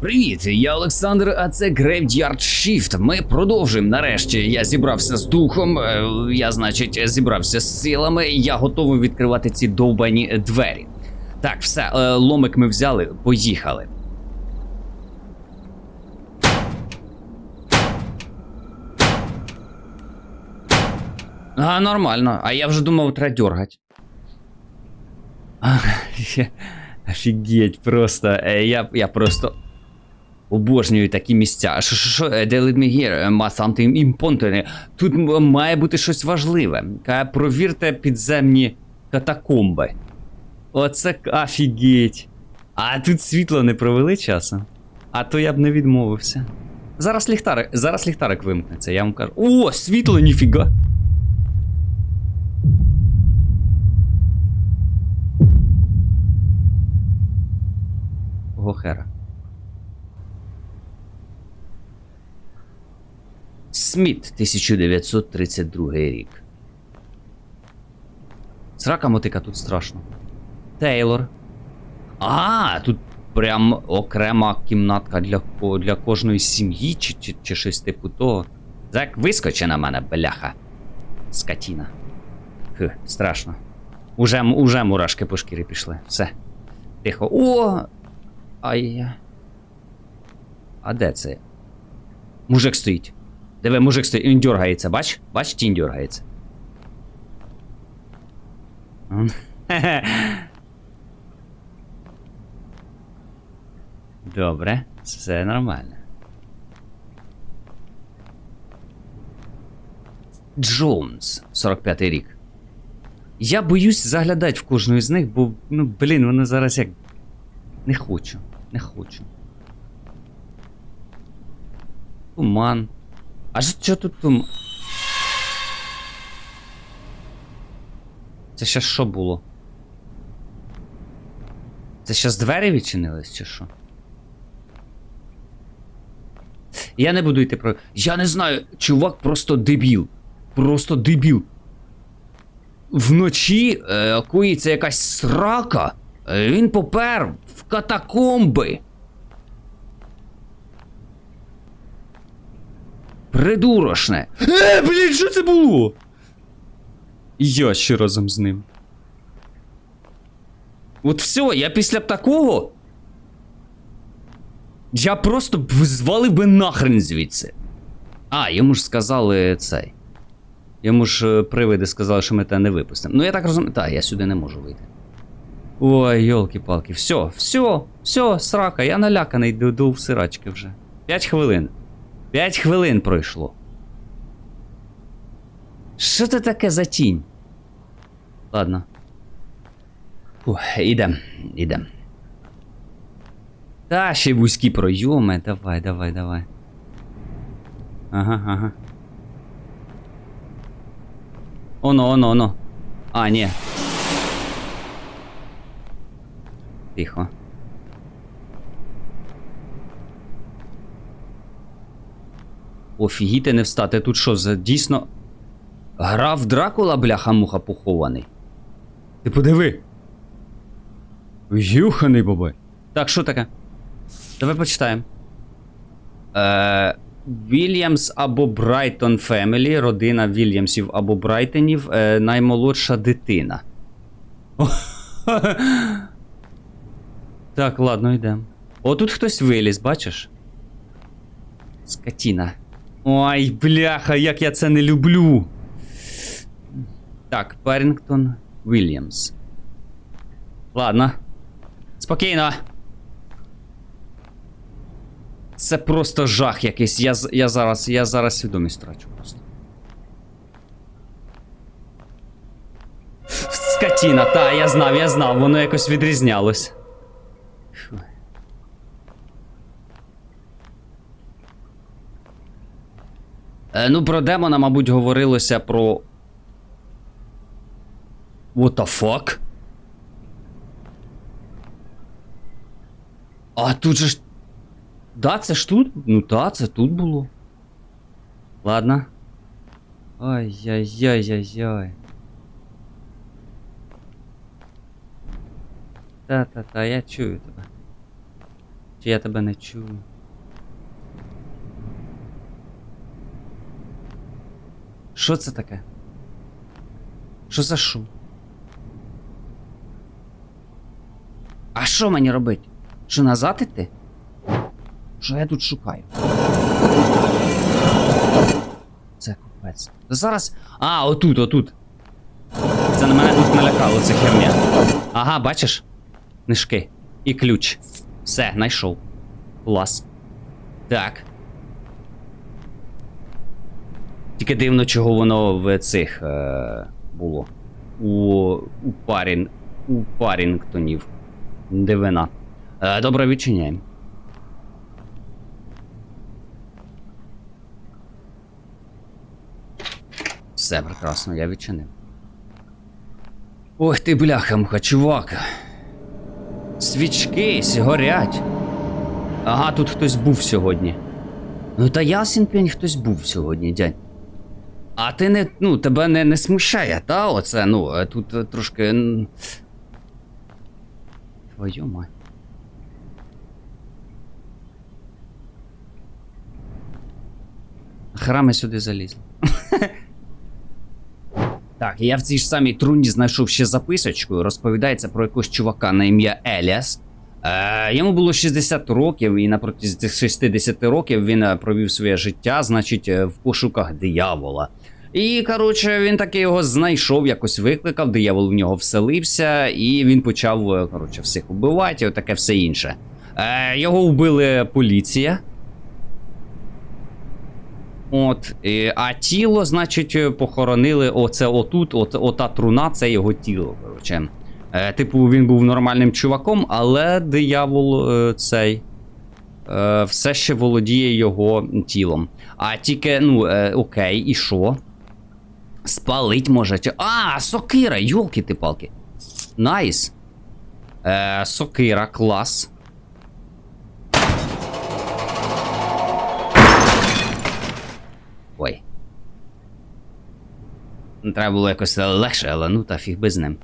Привіт, я Олександр, а це Graveyard Shift. Ми продовжуємо. Нарешті я зібрався з духом. е, Я, значить, зібрався з силами. Я готовий відкривати ці довбані двері. Так, все, е, ломик ми взяли, поїхали. А, нормально. А я вже думав, треба дергать. Офігеть, просто. Е, Я, я просто. Обожнюю такі місця. Що, що, що, Е, me here, must something. Тут має бути щось важливе. Провірте підземні катакомби. Оце офігеть. А тут світло не провели часом. А то я б не відмовився. Зараз ліхтарик, зараз ліхтарик вимкнеться, я вам кажу. О, світло, ніфіга. Гохера. Сміт, 1932 рік. Срака мотика тут страшно. Тейлор. А, тут прям окрема кімнатка для, для кожної сім'ї, чи, чи, чи щось типу того. Так, вискочи на мене, бляха. Скотіна. Хх, страшно. Уже, уже мурашки по шкірі пішли. Все. Тихо. О! Ай. А де це? Мужик стоїть. Диви, мужик стоїть, він дергається, бач? Бач, тінь дергається. Добре, все нормально. Джонс, 45-й рік. Я боюсь заглядати в кожну з них, бо, ну, блін, вони зараз як. Не хочу, не хочу. Туман. А ж що тут тум... Це ще що було? Це щас двері відчинились, чи що? Я не буду йти про. Я не знаю, чувак просто дебіл. Просто дебіл. Вночі е, коїться якась срака. е, Він попер в катакомби. Придурошне. Е, блін, що це було? Я ще разом з ним. От все, я після б такого. Я просто б звалив би нахрен звідси. А, йому ж сказали цей. Йому ж е, привиди сказали, що ми тебе не випустимо. Ну я так розумію. Так, я сюди не можу вийти. Ой, йолки-палки, все, все, все, срака, я наляканий до, до всирачки вже. П'ять хвилин. П'ять хвилин пройшло. Що це таке за тінь? Ладно. Фух, ідем, ідем. Та ще вузькі пройоми. Давай, давай, давай. Ага, ага. Оно, оно, оно. А, ні. Тихо. Офігіти не встати. Тут що, за дійсно. Граф Дракула, бляха-муха похований. Ти подиви. Юханий бабай. Так, що таке? Давай почитаємо. Е, Вільямс або Брайтон Фемелі, родина Вільямсів або Брайтонів, е, наймолодша дитина. так, ладно, йдемо. О, тут хтось виліз, бачиш? Скотіна. Ой, бляха, як я це не люблю. Так, Парінгтон Вільямс. Ладно. Спокійно. Це просто жах якийсь. Я, я зараз. Я зараз свідомість трачу просто. Скотіна, та, я знав, я знав, воно якось відрізнялось. Ну, про демона, мабуть, говорилося про. What the fuck? А тут же ж. Да, це ж тут? Ну та, це тут було. Ладно. Ай-яй-яй-яй-яй. Та-та-та, я чую тебе. Чи я тебе не чую? Що це таке? Що за шум? А що мені робити? Що назад іти? Що я тут шукаю? Це купець. Зараз. А, отут, отут. Це на мене тут налякало, це херня. Ага, бачиш? Книжки. І ключ. Все, знайшов. Клас. Так. Тільки дивно, чого воно в цих е, було. У, у Парін. У Парінгтонів. Дивина. Е, добре, відчиняємо. Все прекрасно, я відчинив. Ох ти бляха-муха, чувак. Свічки горять. Ага, тут хтось був сьогодні. Ну та ясен пень хтось був сьогодні, дядь. А ти не. ну, тебе не, не смущає, та? Оце, ну, е, тут е, трошки. Твою мать. Храми сюди залізли. Так, я в цій ж самій труні знайшов ще записочку. Розповідається про якогось чувака на ім'я Еліас. Е, йому було 60 років, і на протязі цих 60 років він е, провів своє життя, значить, е, в пошуках диявола. І, коротше, він таки його знайшов, якось викликав, диявол в нього вселився, і він почав, коротше, всіх убивати, і таке все інше. Його вбили поліція. От, е, а тіло, значить, похоронили оце отут, от, ота труна, це його тіло. Коротше. Е, типу, він був нормальним чуваком, але диявол е, цей е, все ще володіє його тілом. А тільки, ну, е, окей, і що? Спалить може. А, сокира, йолки ти палки. Найс. Е, сокира, клас. Ой. Треба було якось легше, але ну та фіг би з ним.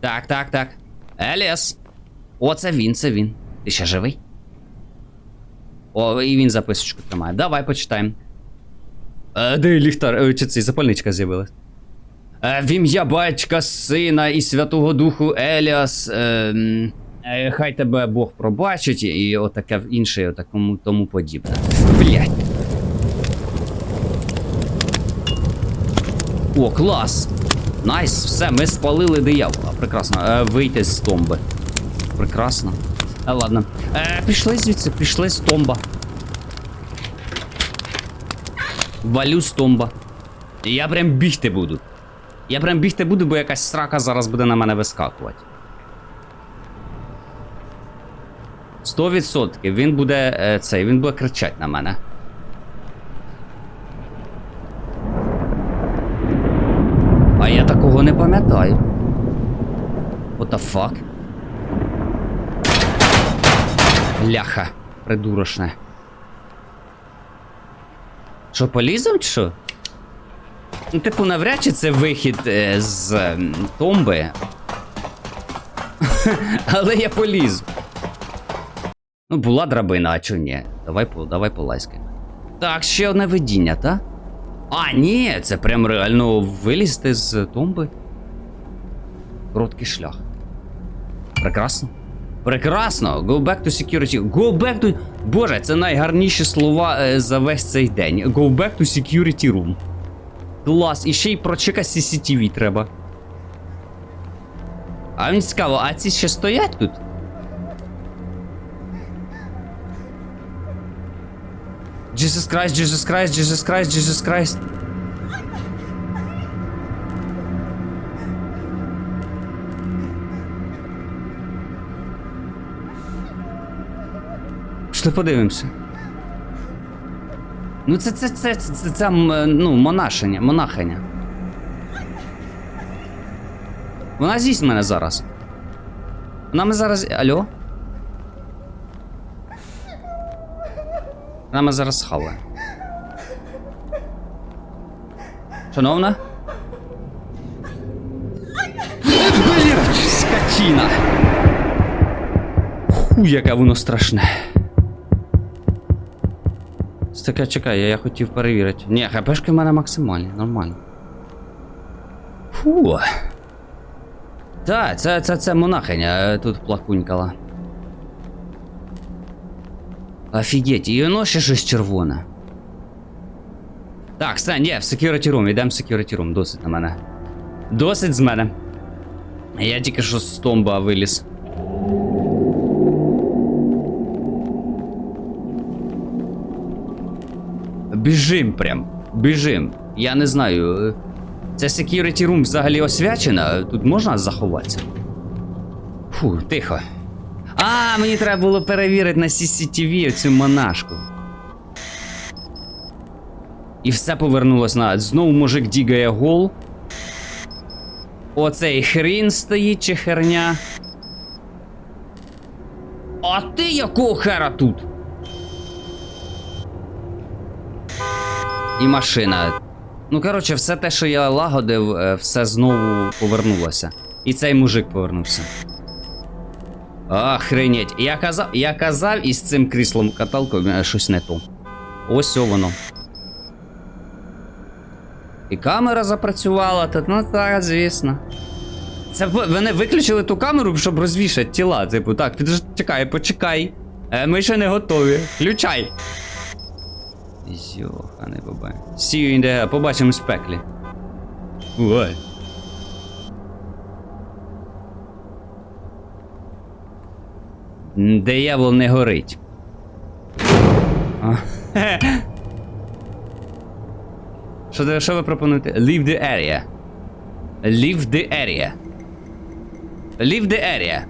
Так, так, так. Еліас. О, це він, це він. Ти ще живий? О, і він записочку тримає. Давай почитаємо. Е, де ліхтар, е, чи цей запальничка з'явилась? Е, в ім'я батька, сина і Святого Духу Еліас. Е, е, хай тебе Бог пробачить, і отаке інше, і отакому тому подібне. Блять. О, клас! Найс, все, ми спалили диявола. Прекрасно. Е, вийти з томби. Прекрасно. Е, ладно. Е, пішли звідси, пішли з томба. Валю з томба. Я прям бігти буду. Я прям бігти буду, бо якась срака зараз буде на мене вискакувати. 100% він буде е, цей, він буде кричати на мене. А я такого не пам'ятаю. What the fuck? Ляха, придурошне. Що, полізем, чи що? Ну, типу, навряд чи це вихід е, з ем, томби. Але я полізу. Ну, була драбина, а чого ні? Давай, давай полазькаємо. Так, ще одне видіння, та? А, ні, це прям реально вилізти з тумби. Короткий шлях. Прекрасно. Прекрасно! Go back to security. Go back to. Боже, це найгарніші слова е, за весь цей день. Go back to security room. Клас, і ще й прочека CCTV треба. А мені цікаво, а ці ще стоять тут? Jesus Christ, Jesus Christ, Jesus Christ, Jesus Christ. Пішли подивимося. Ну це це це це, це, це е, ну, монашення, монахиня. Вона з'їсть мене зараз. Вона мене зараз. Алло? Вона мене зараз схаває. Шановна? Блін, скотина. Фу, яке воно страшне. Таке, чекай, я, я хотів перевірити. Ні, хпшки в мене максимальні, нормально. Фу. Так, це, це, це монахиня е, тут плакунькала. Офігеть, і воно ще щось червоне. Так, все, ні, в security room, йдемо в security room, досить на мене. Досить з мене. Я тільки що з томба виліз. Біжим прям. Біжим. Я не знаю. е, Це security room взагалі освячена. Тут можна заховатися? Фу, тихо. А, мені треба було перевірити на CCTV цю монашку. І все повернулось на. Знову мужик дігає гол. Оцей хрін стоїть чи херня. А ти якого хера тут? І машина. Ну, коротше, все те, що я лагодив, е, все знову повернулося. І цей мужик повернувся. Охренеть. Я казав, я казав із цим кріслом каталкою е, щось не то. Ось о воно. І камера запрацювала, та ну так, звісно. Це вони виключили ту камеру, щоб розвішати тіла. Типу, так, підж... чекай, почекай. Е, ми ще не готові. Включай. Йоханий бабай. See you in the... Побачимось в пеклі. Ой. Диявол не горить. Що, що ви пропонуєте? Leave the area. Leave the area. Leave the area.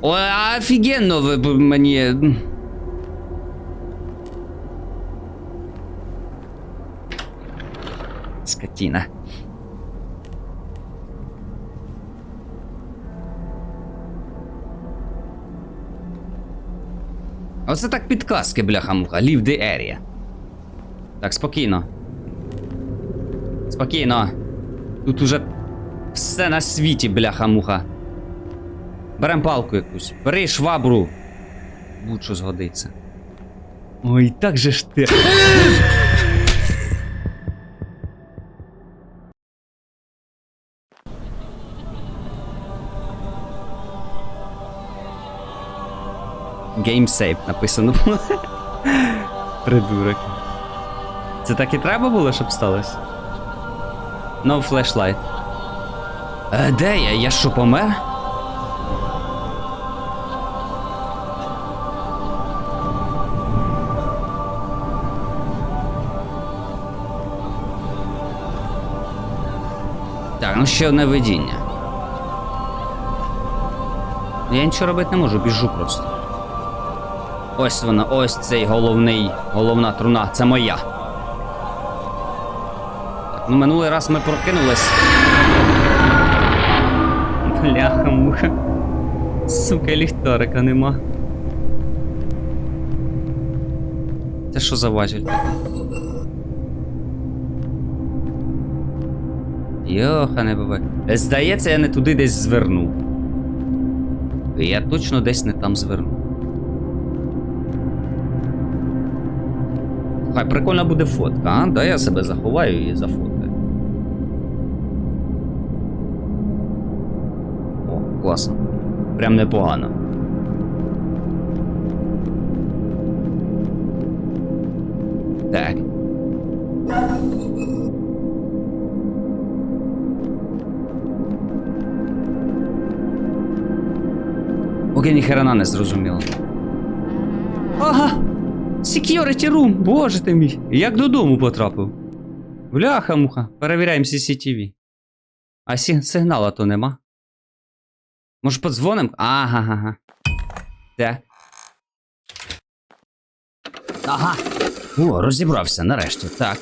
О, офігенно ви мені. Скотина. Оце так підказки, бляха-муха. Leave the area. Так, спокійно. Спокійно. Тут уже все на світі, бляха-муха. Берем палку якусь. Бери швабру. Будь-що згодиться. Ой, так же ж ти. Game save написано було. Придурок. Це так і треба було, щоб сталося? No flashlight. Е, де я? Я що помер? Так, ну ще одне видіння. Я нічого робити не можу, біжу просто. Ось вона, ось цей головний, головна труна, це моя. Так, ну минулий раз ми прокинулись. Бляха муха. Сука, ліхтарика нема. Це що за важіль? Йохане бабай. Здається, я не туди десь звернув. Я точно десь не там звернув. Хай прикольна буде фотка, а? Да, я себе заховаю і зафоткаю. О, класно. Прям непогано. Так. Поки ніхрена не зрозуміло. Ага! Security room, боже ти мій. Як додому потрапив. Бляха-муха, перевіряємо CCTV. А сигнала то нема. Може подзвоним? Ага, ага. Так. Ага. О, розібрався нарешті. Так.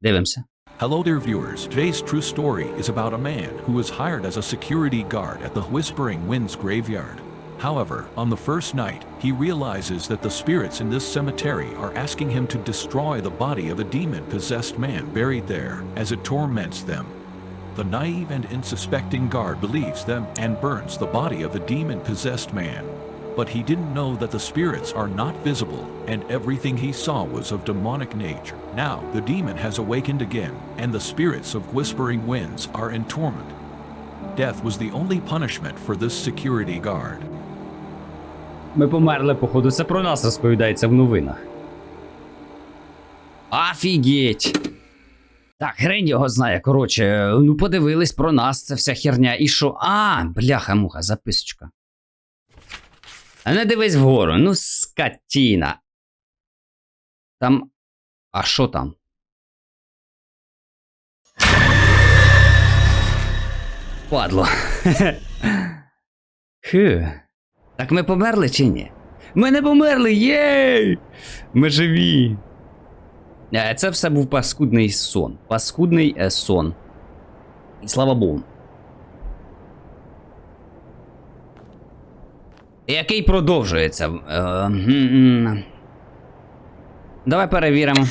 Дивимося. Hello there, viewers. Today's true story is about a man who was hired as a security guard at the Whispering Winds graveyard. However, on the first night, he realizes that the spirits in this cemetery are asking him to destroy the body of a demon possessed man buried there as it torments them. the naive and unsuspecting guard believes them and burns the body of a demon possessed man. But he didn't know that the spirits are not visible and everything he saw was of demonic nature. Now the demon has awakened again, and the spirits of whispering winds are in torment. Death was the only punishment for this security guard. Ми померли, походу, це про нас розповідається в новинах. Офігеть! Так, хрень його знає. Коротше, ну подивились про нас, це вся херня. І що? А, бляха-муха, записочка. А не дивись вгору, ну скотіна. Там. А що там? Падло. Хе. Так ми померли чи ні? Ми не померли! Єй! Ми живі. Е, Це все був паскудний сон. Паскудний е, сон. І слава Богу. Який продовжується. Е. Давай перевіримо.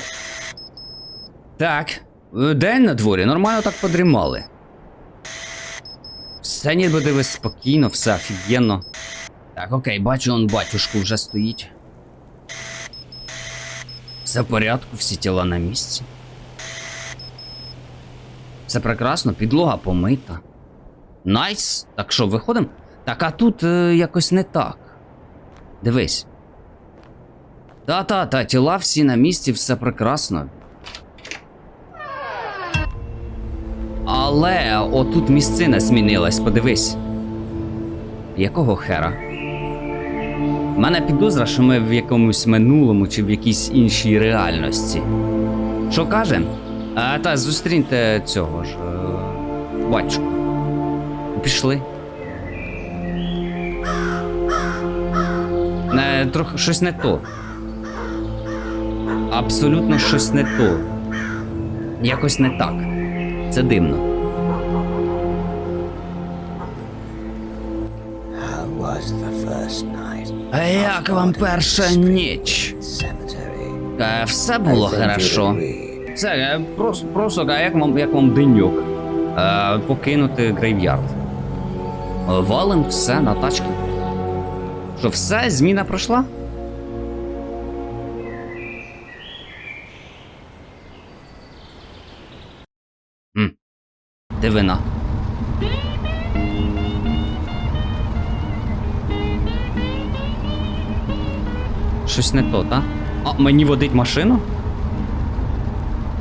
Так. День на дворі, нормально так подрімали. Все ніби дивись спокійно, все офігенно. Так, окей, бачу, он батюшку вже стоїть. Все в порядку, всі тіла на місці. Все прекрасно, підлога помита. Найс. Так що, виходимо? Так, а тут е, якось не так. Дивись. Та-та-та, тіла всі на місці, все прекрасно. Але отут місцина змінилась, подивись. Якого хера? У мене підозра, що ми в якомусь минулому чи в якійсь іншій реальності. Що каже? А, та зустріньте цього ж. Е, батюшку. Пішли. Не, трохи щось не то. Абсолютно щось не то. Якось не так. Це дивно. Як вам перша ніч? Все було хорошо. Це е, просто, просто а як вам, як вам деньок? Е, покинути грейв'ярд. Валим все на тачки. Що, все, зміна пройшла? Дивина. Щось не то, та? А, мені водить машину?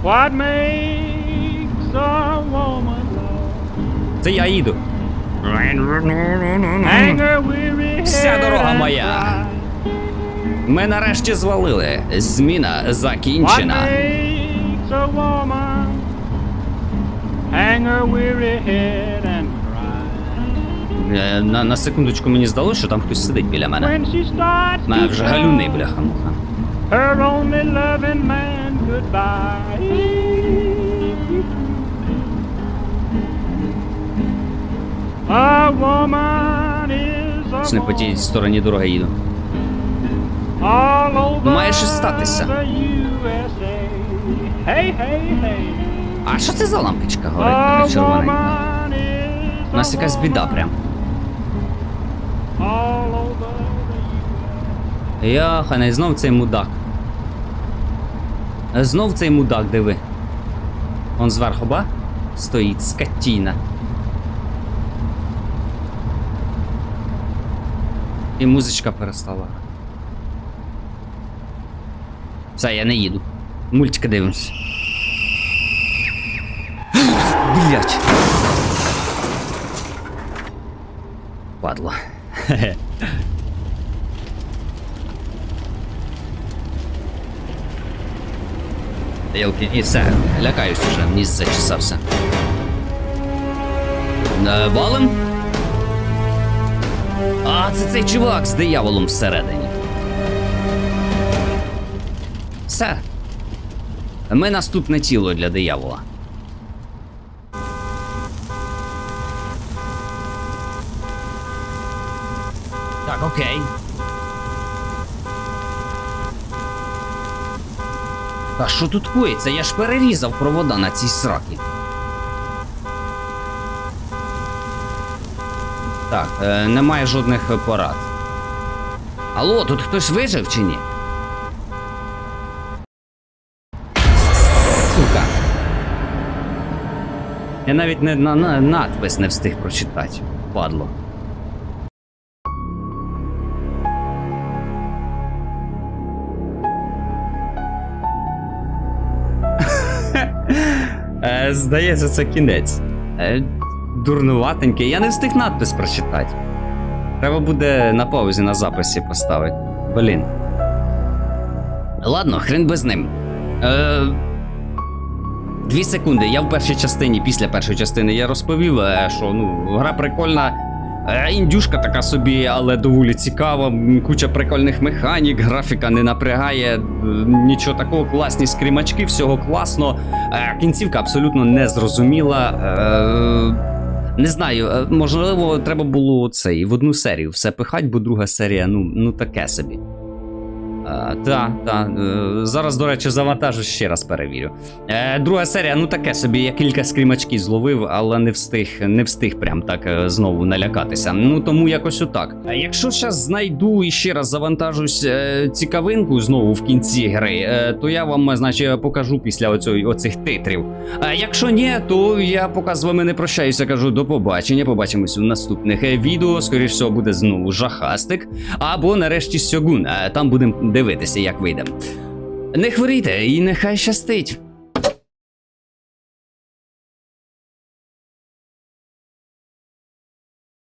What makes a woman Це я їду. anger weary Вся дорога моя. Ми нарешті звалили. Зміна What закінчена. makes a woman hang her weary head На, на секундочку мені здалося, що там хтось сидить біля мене. to вже галюни, tell бляха-муха. her only loving man goodbye. A woman is a Ось не по тій стороні дороги їду. all over Має щось статися. the USA. Hey, hey, hey. А що це за лампочка горить A червоненька? woman is У нас якась біда прям. Яхане, знов цей мудак. Знов цей мудак, диви. Он зверху, ба? Стоїть скотіна. І музичка перестала. Все, я не їду. Мультика дивимось. Блять. Падло. Хе-хе. Елки, і все, лякаюсь уже, ніс зачесався. Е, валим? А, це цей чувак з дияволом всередині. Все. Ми наступне тіло для диявола. Так, окей. Та що тут коїться? Я ж перерізав провода на цій сракі. Так, е, немає жодних порад. Алло, тут хтось вижив чи ні? Сука. Я навіть не на, на надпис не встиг прочитати. Падло. Здається, це кінець. Е, Дурнуватенький. Я не встиг надпис прочитати. Треба буде на паузі на записі поставити. Блін. Ладно, хрен би з ним. Е, Дві секунди. Я в першій частині, після першої частини, я розповів, е, що ну, гра прикольна. Е, Індюшка така собі, але доволі цікава. Куча прикольних механік, графіка не напрягає, е, нічого такого, класні скрімачки, всього класно. Е, Кінцівка абсолютно не зрозуміла. Не знаю, можливо, треба було цей в одну серію все пихать, бо друга серія, ну, ну таке собі. Так, та, та. е, Зараз, до речі, завантажу ще раз перевірю. Е, друга серія, ну таке собі, я кілька скрімачків зловив, але не встиг, не встиг прям так е, знову налякатися. Ну тому якось отак. Якщо зараз знайду і ще раз завантажусь е, цікавинку знову в кінці гри, е, то я вам, е, значить, покажу після оцього, оцих титрів. А якщо ні, то я поки з вами не прощаюся, кажу до побачення. Побачимось у наступних е, відео. Скоріше всього, буде знову жахастик. Або нарешті сьогун. Е, Там будемо дивитися, як вийде. Не хворійте і нехай щастить.